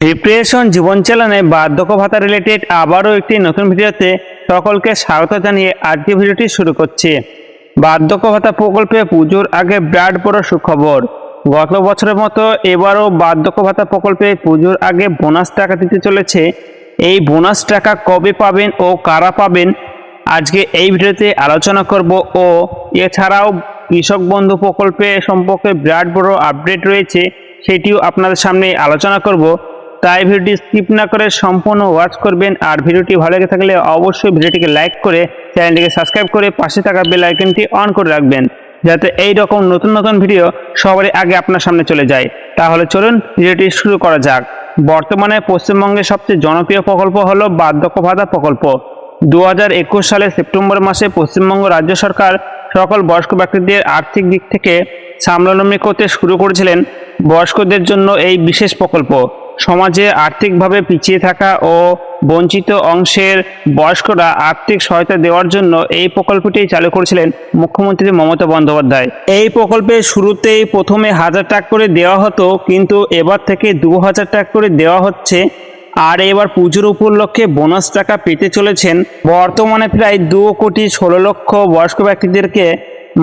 Repression জীবন চালানে বার্ধক্য ভাতা related আবারও একটি নতুন ভিডিওতে সকলকে স্বাগত জানিয়ে আজকে ভিডিওটি শুরু করছি। বার্ধক্য ভাতা প্রকল্পে পুজোর আগে বিরাট বড় সুখবর। গত বছরের মতো এবারও বার্ধক্য ভাতা প্রকল্পে পুজোর আগে বোনাস টাকা দিতে চলেছে। এই বোনাস টাকা কবে পাবেন ও কারা পাবেন, আজকে এই ভিডিওতে আলোচনা করব ও এছাড়াও কৃষক বন্ধু প্রকল্পে সম্পর্কে বিরাট বড় আপডেট রয়েছে, সেটিও আপনাদের সামনে আলোচনা করব। তাই ভিডিওটি স্কিপ না করে সম্পূর্ণ ওয়াচ করবেন। আর ভিডিওটি ভালো লেগে থাকলে অবশ্যই ভিডিওটিকে লাইক করে চ্যানেলটিকে সাবস্ক্রাইব করে পাশে থাকা বেল আইকনটি অন করে রাখবেন, যাতে এই রকম নতুন নতুন ভিডিও সবারই আগে আপনার সামনে চলে যায়। তাহলে চলুন ভিডিওটি শুরু করা যাক। বর্তমানে পশ্চিমবঙ্গের সবচেয়ে জনপ্রিয় প্রকল্প হলো বার্ধক্য ভাতা প্রকল্প। দু সালের সেপ্টেম্বর মাসে পশ্চিমবঙ্গ রাজ্য সরকার সকল বয়স্ক ব্যক্তিদের আর্থিক দিক থেকে সামলানমি করতে শুরু করেছিলেন বয়স্কদের জন্য এই বিশেষ প্রকল্প। সমাজে আর্থিকভাবে পিছিয়ে থাকা ও বঞ্চিত অংশের বয়স্করা আর্থিক সহায়তা দেওয়ার জন্য এই প্রকল্পটি চালু করেছিলেন মুখ্যমন্ত্রী মমতা বন্দ্যোপাধ্যায়। এই প্রকল্পের শুরুতেই প্রথমে হাজার টাকা করে দেওয়া হতো, কিন্তু এবার থেকে দু হাজার টাকা করে দেওয়া হচ্ছে। আর এবার পুজোর উপলক্ষে বোনাস টাকা পেতে চলেছেন। বর্তমানে প্রায় দু কোটি ষোলো লক্ষ বয়স্ক ব্যক্তিদেরকে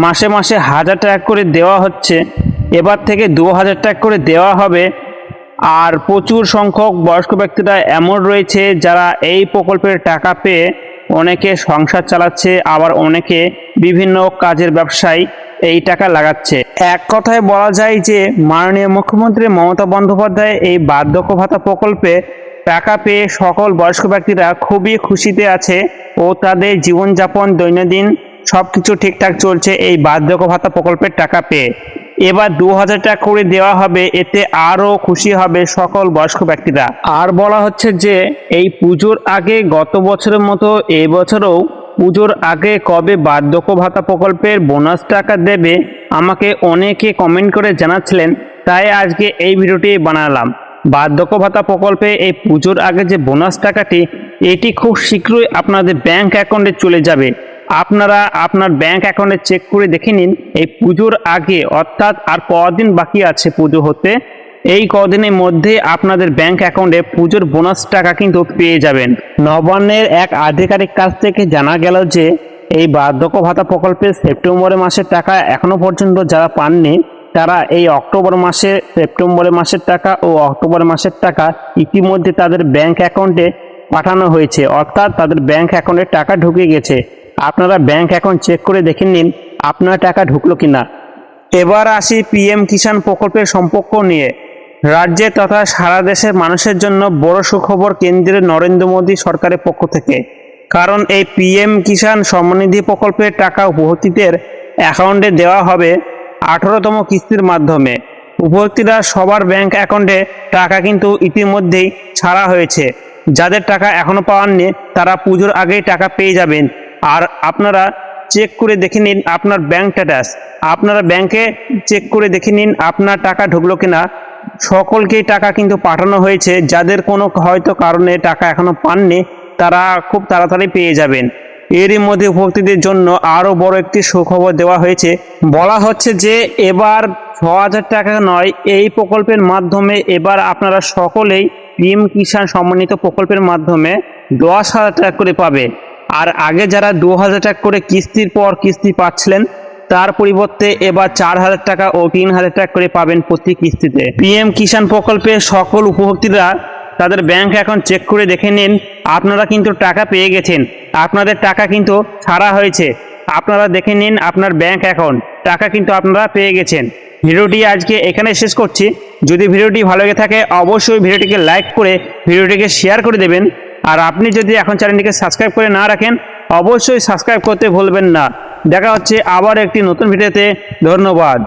মাসে মাসে হাজার টাকা করে দেওয়া হচ্ছে। এবার থেকে দু হাজার টাকা করে দেওয়া হবে। আর প্রচুর সংখ্যক বয়স্ক ব্যক্তিরা এমন রয়েছে যারা এই প্রকল্পের টাকা পেয়ে অনেকে সংসার চালাচ্ছে, আবার অনেকে বিভিন্ন কাজের ব্যবসায় এই টাকা লাগাচ্ছে। এক কথায় বলা যায় যে মাননীয় মুখ্যমন্ত্রী মমতা বন্দ্যোপাধ্যায় এই বার্ধক্য ভাতা প্রকল্পে টাকা পেয়ে সকল বয়স্ক ব্যক্তিরা খুবই খুশিতে আছে ও তাদের জীবনযাপন, দৈনন্দিন সব কিছু ঠিকঠাক চলছে এই বার্ধক্য ভাতা প্রকল্পের টাকা পেয়ে। এবার দু হাজার টাকা করে দেওয়া হবে। এতে আরও খুশি হবে সকল বয়স্ক ব্যক্তিরা। আর বলা হচ্ছে যে, এই পুজোর আগে গত বছরের মতো এই বছরও পুজোর আগে কবে বার্ধক্য ভাতা প্রকল্পের বোনাস টাকা দেবে, আমাকে অনেকে কমেন্ট করে জানাচ্ছিলেন। তাই আজকে এই ভিডিওটি বানালাম। বার্ধক্য ভাতা প্রকল্পে এই পুজোর আগে যে বোনাস টাকাটি, এটি খুব শীঘ্রই আপনাদের ব্যাংক অ্যাকাউন্টে চলে যাবে। আপনারা আপনার ব্যাংক অ্যাকাউন্টে চেক করে দেখে নিন, এই পুজোর আগে অর্থাৎ আর কদিন বাকি আছে পুজো হতে, এই কদিনের মধ্যে আপনাদের ব্যাংক অ্যাকাউন্টে পুজোর বোনাস টাকা কিন্তু পেয়ে যাবেন। নবান্নের এক আধিকারিক কাছ থেকে জানা গেল যে, এই বার্ধক্য ভাতা প্রকল্পে সেপ্টেম্বর মাসের টাকা এখনও পর্যন্ত যারা পাননি, তারা এই অক্টোবর মাসে, সেপ্টেম্বর মাসের টাকা ও অক্টোবর মাসের টাকা ইতিমধ্যে তাদের ব্যাংক অ্যাকাউন্টে পাঠানো হয়েছে। অর্থাৎ তাদের ব্যাংক অ্যাকাউন্টে টাকা ঢুকে গেছে। আপনারা ব্যাংক অ্যাকাউন্ট চেক করে দেখে নিন, আপনার টাকা ঢুকলো কিনা। এবার আসি পিএম কিষাণ প্রকল্পের সম্পর্ক নিয়ে। রাজ্যে তথা সারা দেশের মানুষের জন্য বড় সুখবর কেন্দ্রের নরেন্দ্র মোদী সরকারের পক্ষ থেকে। কারণ এই পিএম কিষাণ সম্মানিধি প্রকল্পের টাকা উপভোক্তীদের অ্যাকাউন্টে দেওয়া হবে আঠারোতম কিস্তির মাধ্যমে। উপভোক্তীরা সবার ব্যাংক অ্যাকাউন্টে টাকা কিন্তু ইতিমধ্যেই ছাড়া হয়েছে। যাদের টাকা এখনও পাওয়াননি, তারা পুজোর আগেই টাকা পেয়ে যাবেন। আর আপনারা চেক করে দেখে নিন আপনার ব্যাংক স্ট্যাটাস আপনারা ব্যাংকে চেক করে দেখে নিন আপনার টাকা ঢুকলো কিনা। সকলকেই টাকা কিন্তু পাঠানো হয়েছে। যাদের কোনো হয়তো কারণে টাকা এখনও পাননি, তারা খুব তাড়াতাড়ি পেয়ে যাবেন। এরই মধ্যে উপভোক্তাদের জন্য আরও বড় একটি সুখবর দেওয়া হয়েছে। বলা হচ্ছে যে, এবার ছ হাজার টাকা নয়, এই প্রকল্পের মাধ্যমে এবার আপনারা সকলেই পিএম কিষাণ সম্মানিত প্রকল্পের মাধ্যমে দশ হাজার টাকা করে পাবে আর আগে যারা দু হাজার টাকা করে কিস্তির পর কিস্তি পাচ্ছিলেন, তার পরিবর্তে এবার চার হাজার টাকা ও তিন হাজার টাকা করে পাবেন প্রতি কিস্তিতে। পিএম কিষাণ প্রকল্পে সকল উপভোক্তারা তাদের ব্যাংক অ্যাকাউন্ট চেক করে দেখে নিন, আপনারা কিন্তু টাকা পেয়ে গেছেন। আপনাদের টাকা কিন্তু ছাড়া হয়েছে। আপনারা দেখে নিন আপনার ব্যাংক অ্যাকাউন্ট। টাকা কিন্তু আপনারা পেয়ে গেছেন। ভিডিওটি আজকে এখানে শেষ করছি। যদি ভিডিওটি ভালো লেগে থাকে, অবশ্যই ভিডিওটিকে লাইক করে ভিডিওটিকে শেয়ার করে দেবেন। আর আপনি যদি এখন চ্যানেলটিকে সাবস্ক্রাইব করে না রাখেন, অবশ্যই সাবস্ক্রাইব করতে ভুলবেন না। দেখা হচ্ছে আবার একটি নতুন ভিডিওতে। ধন্যবাদ।